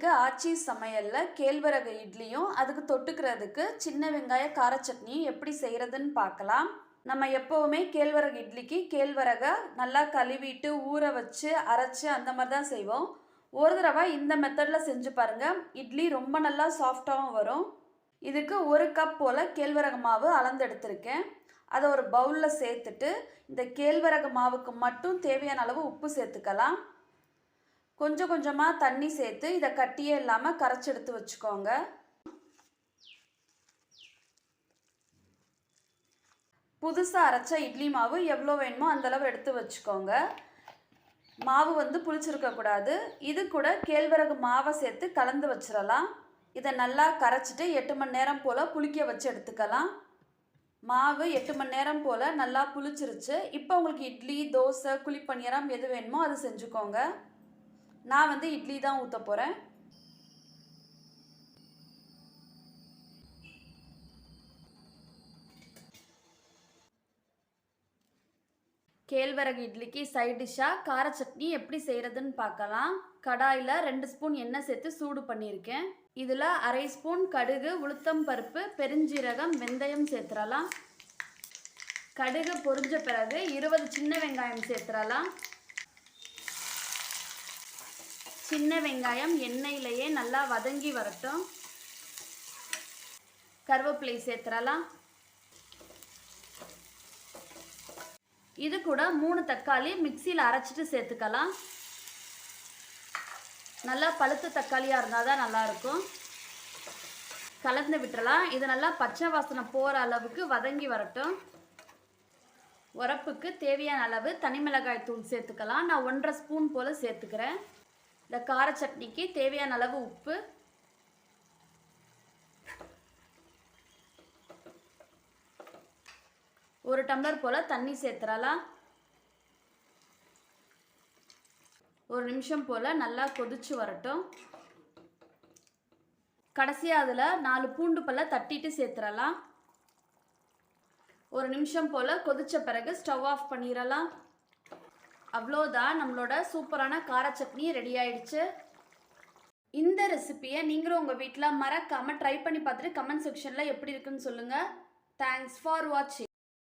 இன்னைக்கு ஆச்சி சமையலில் கேழ்வரகு இட்லியும் அதுக்கு தொட்டுக்கிறதுக்கு சின்ன வெங்காய கார சட்னியும் எப்படி செய்கிறதுன்னு பார்க்கலாம். நம்ம எப்போவுமே கேழ்வரகு இட்லிக்கு கேழ்வரகை நல்லா கழுவிட்டு ஊற வச்சு அரைச்சி அந்த மாதிரி தான் செய்வோம். ஒரு தடவை இந்த மெத்தடில் செஞ்சு பாருங்கள் இட்லி ரொம்ப நல்லா சாஃப்டாகவும் வரும். இதுக்கு ஒரு கப் போல் கேழ்வரகு மாவு அளந்தெடுத்திருக்கேன் அதை ஒரு பவுலில் சேர்த்துட்டு இந்த கேழ்வரகு மாவுக்கு மட்டும் தேவையான அளவு உப்பு சேர்த்துக்கலாம். கொஞ்சம் கொஞ்சமாக தண்ணி சேர்த்து இதை கட்டியே இல்லாமல் கரைச்சி எடுத்து வச்சுக்கோங்க. புதுசாக அரைச்ச இட்லி மாவு எவ்வளோ வேணுமோ அந்தளவு எடுத்து வச்சுக்கோங்க. மாவு வந்து புளிச்சிருக்கக்கூடாது இது கூட கேழ்வரகு மாவை சேர்த்து கலந்து வச்சிடலாம். இதை நல்லா கரைச்சிட்டு எட்டு மணி நேரம் போல் புளிக்க வச்சு எடுத்துக்கலாம். மாவு எட்டு மணி நேரம் போல் நல்லா புளிச்சிருச்சு. இப்போ உங்களுக்கு இட்லி தோசை குழிப்பணியாரம் எது வேணுமோ அது செஞ்சுக்கோங்க. நான் வந்து இட்லி தான் ஊற்ற போகிறேன் கேழ்வரகு இட்லிக்கு சைட் டிஷ்ஷாக கார சட்னி எப்படி செய்கிறதுன்னு பார்க்கலாம். கடாயில் ரெண்டு ஸ்பூன் எண்ணெய் சேர்த்து சூடு பண்ணியிருக்கேன். இதில் அரை ஸ்பூன் கடுகு உளுத்தம் பருப்பு பெருஞ்சீரகம் வெந்தயம் சேர்த்துடலாம். கடுகு பொரிஞ்ச பிறகு இருபது சின்ன வெங்காயம் சேர்த்துடலாம். சின்ன வெங்காயம் எண்ணெயிலேயே நல்லா வதங்கி வரட்டும். கருவேப்பிலை சேர்த்துறலாம் இது கூட மூணு தக்காளி மிக்சியில் அரைச்சிட்டு சேர்த்துக்கலாம். நல்லா பழுத்த தக்காளியாக இருந்தால் தான் நல்லாயிருக்கும் கலந்து விட்டுறலாம் இது நல்லா பச்சை வாசனை போகிற அளவுக்கு வதங்கி வரட்டும். உரப்புக்கு தேவையான அளவு தனி மிளகாய் தூள் சேர்த்துக்கலாம். நான் ஒன்றரை ஸ்பூன் போல் சேர்த்துக்கிறேன். இந்த கார சட்னிக்கு தேவையான அளவு உப்பு. ஒரு டம்ளர் போல் தண்ணி சேர்த்துறலாம் ஒரு நிமிஷம் போல் நல்லா கொதிச்சு வரட்டும். கடைசியாக அதில் நாலு பூண்டு பல்ல தட்டிட்டு சேர்த்துறலாம் ஒரு நிமிஷம் போல் கொதித்த பிறகு ஸ்டவ் ஆஃப் பண்ணிடலாம். அவ்வளோதான். நம்மளோட சூப்பரான கார சட்னி ரெடி ஆயிடுச்சு. இந்த ரெசிப்பியை நீங்களும் உங்கள் வீட்டில் மறக்காமல் ட்ரை பண்ணி பார்த்துட்டு கமெண்ட் செக்ஷனில் எப்படி இருக்குன்னு சொல்லுங்கள் தேங்க்ஸ் ஃபார் வாட்சிங்